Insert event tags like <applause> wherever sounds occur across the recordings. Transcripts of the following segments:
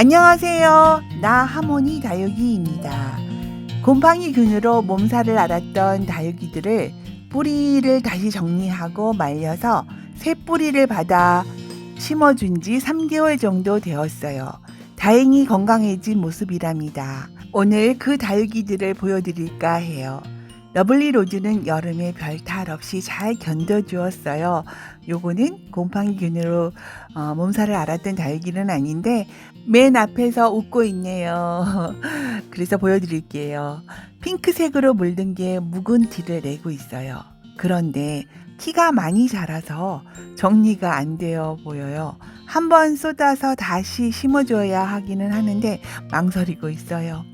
안녕하세요. 나 하모니 다육이입니다. 곰팡이 균으로 몸살을 앓았던 다육이들을 뿌리를 다시 정리하고 말려서 새 뿌리를 받아 심어준 지 3개월 정도 되었어요. 다행히 건강해진 모습이랍니다. 오늘 그 다육이들을 보여드릴까 해요. 러블리 로즈는 여름에 별 탈 없이 잘 견뎌주었어요. 요거는 곰팡이균으로 어, 몸살을 앓았던 다육이는 아닌데 맨 앞에서 웃고 있네요. <laughs> 그래서 보여드릴게요. 핑크색으로 물든 게 묵은 티를 내고 있어요. 그런데 키가 많이 자라서 정리가 안 되어 보여요. 한 번 쏟아서 다시 심어줘야 하기는 하는데 망설이고 있어요.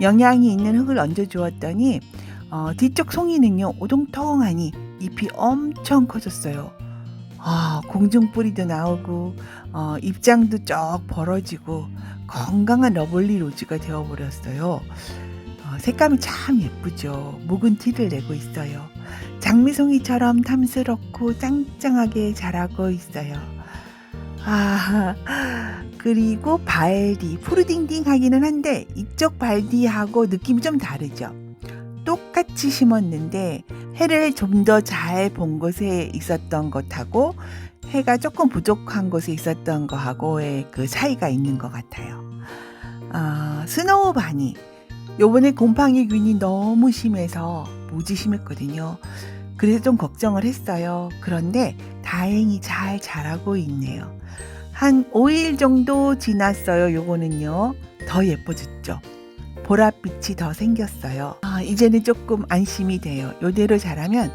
영양이 있는 흙을 얹어 주었더니 어, 뒤쪽 송이는요 오동통하니 잎이 엄청 커졌어요. 아, 공중뿌리도 나오고 어, 입장도 쩍 벌어지고 건강한 러블리 로즈가 되어버렸어요. 어, 색감이 참 예쁘죠. 묵은 티를 내고 있어요. 장미송이처럼 탐스럽고 짱짱하게 자라고 있어요. 아, 그리고 발디 푸르딩딩 하기는 한데 이쪽 발디하고 느낌이 좀 다르죠. 똑같이 심었는데 해를 좀 더 잘 본 곳에 있었던 것하고 해가 조금 부족한 곳에 있었던 거하고의 그 차이가 있는 것 같아요. 아, 스노우 바니. 요번에 곰팡이 균이 너무 심해서 무지 심했거든요. 그래서 좀 걱정을 했어요. 그런데 다행히 잘 자라고 있네요. 한 5일 정도 지났어요. 요거는요. 더 예뻐졌죠. 보랏빛이 더 생겼어요. 아, 이제는 조금 안심이 돼요. 요대로 자라면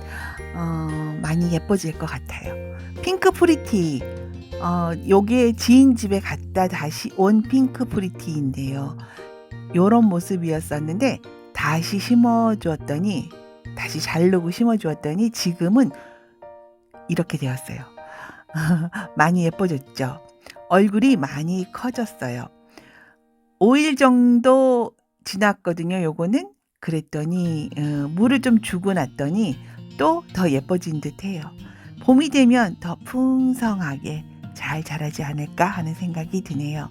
어, 많이 예뻐질 것 같아요. 핑크 프리티. 어, 요게 지인 집에 갔다 다시 온 핑크 프리티인데요. 요런 모습이었었는데 다시 심어주었더니 다시 자르고 심어주었더니 지금은 이렇게 되었어요. <laughs> 많이 예뻐졌죠. 얼굴이 많이 커졌어요. 5일 정도 지났거든요. 요거는 그랬더니 어, 물을 좀 주고 났더니 또 더 예뻐진 듯해요. 봄이 되면 더 풍성하게 잘 자라지 않을까 하는 생각이 드네요.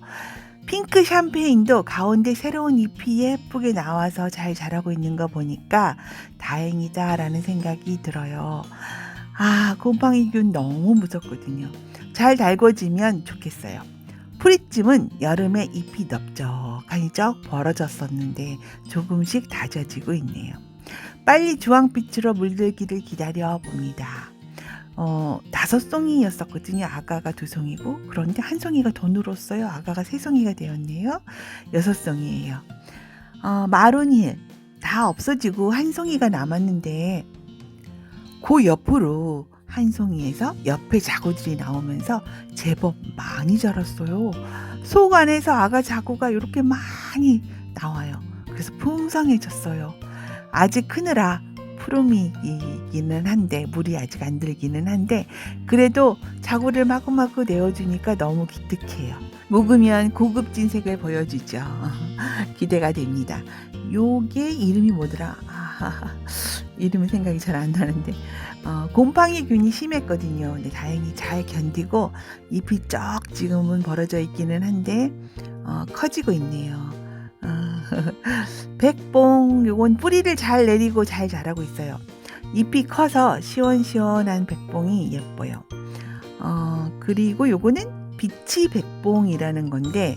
핑크 샴페인도 가운데 새로운 잎이 예쁘게 나와서 잘 자라고 있는 거 보니까 다행이다라는 생각이 들어요. 아, 곰팡이균 너무 무섭거든요. 잘 달궈지면 좋겠어요. 프리찜은 여름에 잎이 넓적하니 쩍 벌어졌었는데 조금씩 다져지고 있네요. 빨리 주황빛으로 물들기를 기다려 봅니다. 어, 다섯 송이였었거든요. 아가가 두 송이고. 그런데 한 송이가 더 늘었어요. 아가가 세 송이가 되었네요. 여섯 송이에요. 어, 마론힐 다 없어지고 한 송이가 남았는데 그 옆으로 한 송이에서 옆에 자구들이 나오면서 제법 많이 자랐어요. 속 안에서 아가 자구가 이렇게 많이 나와요. 그래서 풍성해졌어요. 아직 크느라 푸르미이기는 한데 물이 아직 안 들기는 한데 그래도 자구를 마구마구 내어주니까 너무 기특해요. 묵으면 고급진 색을 보여주죠. <laughs> 기대가 됩니다. 요게 이름이 뭐더라? 아, <laughs> 이름이 생각이 잘 안 나는데 어, 곰팡이 균이 심했거든요. 근데 다행히 잘 견디고 잎이 쩍 지금은 벌어져 있기는 한데 어, 커지고 있네요. 어, <laughs> 백봉 요건 뿌리를 잘 내리고 잘 자라고 있어요. 잎이 커서 시원시원한 백봉이 예뻐요. 어, 그리고 요거는 비치 백봉이라는 건데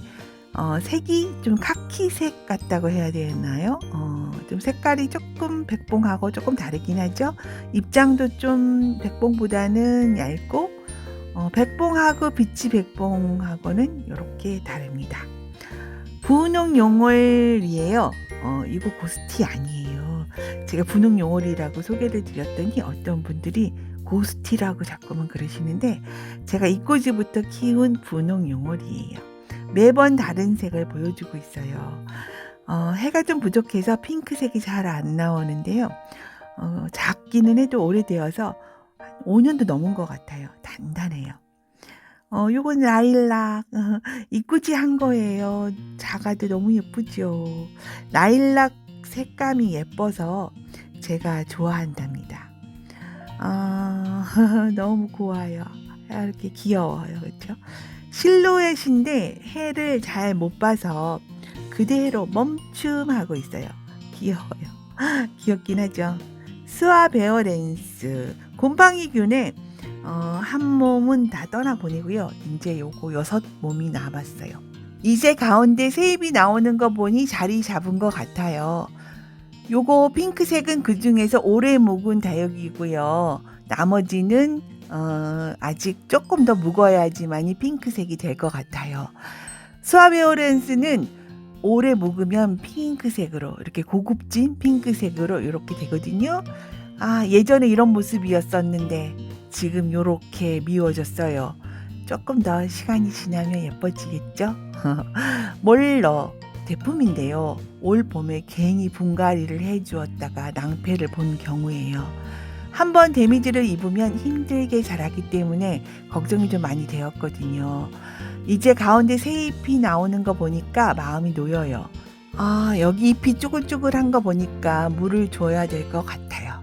어, 색이 좀 카키색 같다고 해야 되나요? 어, 좀 색깔이 조금 백봉하고 조금 다르긴 하죠. 입장도 좀 백봉보다는 얇고 어, 백봉하고 비치 백봉하고는 이렇게 다릅니다. 분홍 용월이에요. 어, 이거 고스티 아니에요. 제가 분홍 용월이라고 소개를 드렸더니 어떤 분들이 고스티라고 자꾸만 그러시는데 제가 이꼬지부터 키운 분홍 용월이에요. 매번 다른 색을 보여주고 있어요. 어, 해가 좀 부족해서 핑크색이 잘 안 나오는데요. 어, 작기는 해도 오래되어서 5년도 넘은 것 같아요. 단단해요. 어, 요건 라일락. <laughs> 어, 이쁘지 한 거예요. 작아도 너무 예쁘죠. 라일락 색감이 예뻐서 제가 좋아한답니다. 아, <laughs> 너무 고와요. 이렇게 귀여워요. 그렇죠? 실루엣인데 해를 잘 못 봐서 그대로 멈춤하고 있어요. 귀여워요. <gasps> 귀엽긴 하죠. 스와 베어렌스 곰팡이균에 어, 한 몸은 다 떠나 보내고요. 이제 요거 여섯 몸이 남았어요. 이제 가운데 새 잎이 나오는 거 보니 자리 잡은 것 같아요. 요거 핑크색은 그 중에서 오래 묵은 다육이고요. 나머지는 어, 아직 조금 더 묵어야지만이 핑크색이 될 것 같아요. 스와베오렌스는 오래 묵으면 핑크색으로 이렇게 고급진 핑크색으로 이렇게 되거든요. 아 예전에 이런 모습이었었는데 지금 이렇게 미워졌어요. 조금 더 시간이 지나면 예뻐지겠죠? <laughs> 몰러 제품인데요. 올 봄에 괜히 분갈이를 해주었다가 낭패를 본 경우예요. 한 번 데미지를 입으면 힘들게 자라기 때문에 걱정이 좀 많이 되었거든요. 이제 가운데 새 잎이 나오는 거 보니까 마음이 놓여요. 아, 여기 잎이 쭈글쭈글한 거 보니까 물을 줘야 될 것 같아요.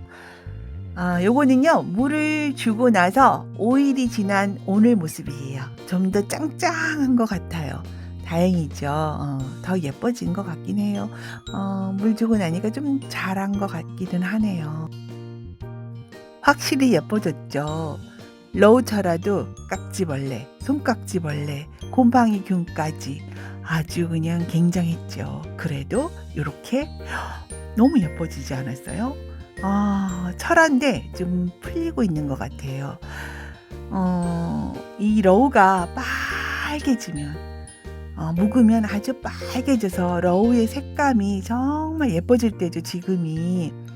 아, 요거는요, 물을 주고 나서 5일이 지난 오늘 모습이에요. 좀 더 짱짱한 것 같아요. 다행이죠. 어, 더 예뻐진 것 같긴 해요. 어, 물 주고 나니까 좀 자란 것 같기는 하네요. 확실히 예뻐졌죠. 러우처라도 깍지벌레, 손깍지벌레, 곰팡이균까지 아주 그냥 굉장했죠. 그래도 이렇게 너무 예뻐지지 않았어요? 아, 철한데 좀 풀리고 있는 것 같아요. 어, 이 러우가 빨개지면 어, 묵으면 아주 빨개져서 러우의 색감이 정말 예뻐질 때죠. 지금이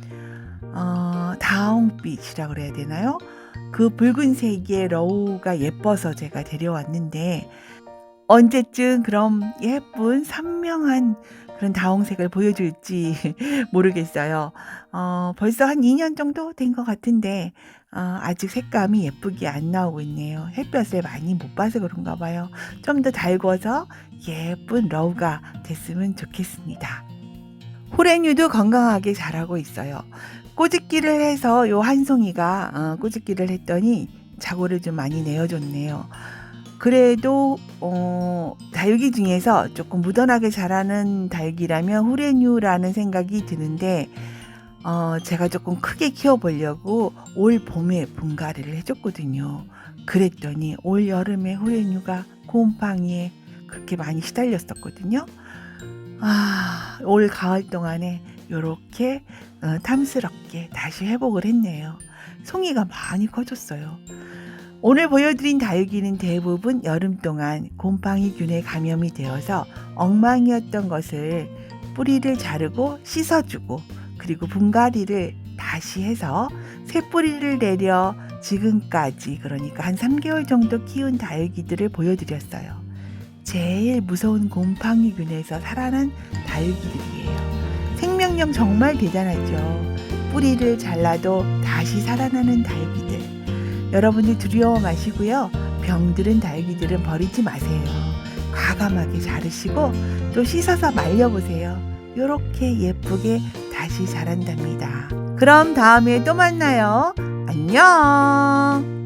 어, 다홍빛이라 그래야 되나요? 그 붉은색의 러우가 예뻐서 제가 데려왔는데 언제쯤 그럼 예쁜 선명한 그런 다홍색을 보여줄지 <laughs> 모르겠어요. 어, 벌써 한 2년 정도 된 것 같은데 어, 아직 색감이 예쁘게 안 나오고 있네요. 햇볕을 많이 못 봐서 그런가 봐요. 좀 더 달궈서 예쁜 러우가 됐으면 좋겠습니다. 호랭이도 건강하게 자라고 있어요. 꼬집기를 해서 요 한 송이가 어, 꼬집기를 했더니 자고를 좀 많이 내어줬네요. 그래도 어, 다육이 중에서 조금 무던하게 자라는 다육이라면 후레뉴라는 생각이 드는데 어, 제가 조금 크게 키워보려고 올 봄에 분갈이를 해줬거든요. 그랬더니 올 여름에 후레뉴가 곰팡이에 그렇게 많이 시달렸었거든요. 아, 올 가을 동안에 이렇게 어, 탐스럽게 다시 회복을 했네요. 송이가 많이 커졌어요. 오늘 보여드린 다육이는 대부분 여름 동안 곰팡이균에 감염이 되어서 엉망이었던 것을 뿌리를 자르고 씻어주고 그리고 분갈이를 다시 해서 새 뿌리를 내려 지금까지 그러니까 한 3개월 정도 키운 다육이들을 보여드렸어요. 제일 무서운 곰팡이균에서 살아난 다육이들이에요. 생명력 정말 대단하죠. 뿌리를 잘라도 다시 살아나는 다육이들. 여러분들 두려워 마시고요. 병들은 다육이들은 버리지 마세요. 과감하게 자르시고 또 씻어서 말려보세요. 이렇게 예쁘게 다시 자란답니다. 그럼 다음에 또 만나요. 안녕!